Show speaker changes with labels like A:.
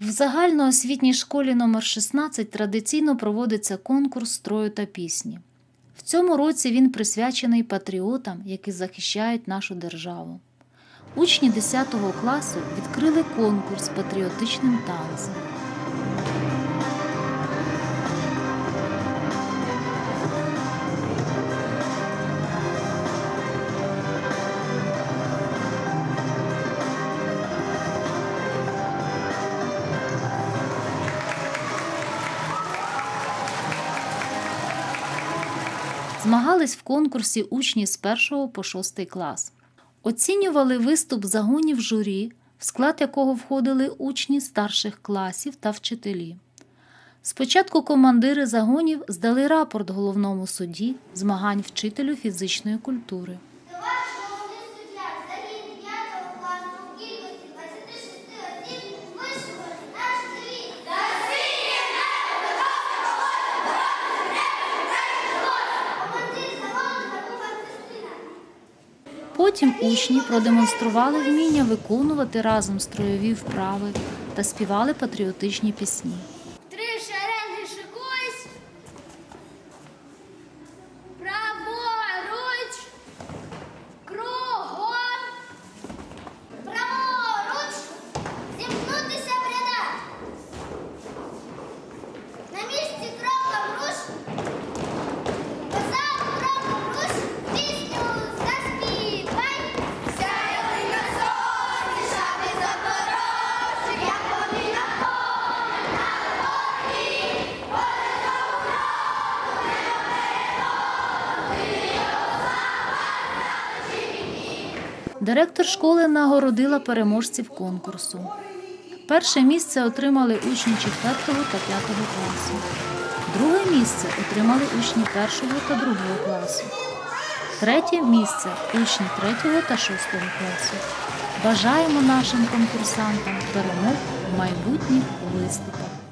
A: В загальноосвітній школі номер 16 традиційно проводиться конкурс строю та пісні. В цьому році він присвячений патріотам, які захищають нашу державу. Учні 10 класу відкрили конкурс патріотичним танцем. Змагались в конкурсі учні з 1 по 6 клас. Оцінювали виступ загонів журі, в склад якого входили учні старших класів та вчителі. Спочатку командири загонів здали рапорт головному судді змагань вчителю фізичної культури. Потім учні продемонстрували вміння виконувати разом строєві вправи та співали патріотичні пісні. Директор школи нагородила переможців конкурсу. Перше місце отримали учні 4 та 5 класу. Друге місце отримали учні 1 та 2 класу. Третє місце учні 3 та 6 класу. Бажаємо нашим конкурсантам перемог в майбутніх виступах.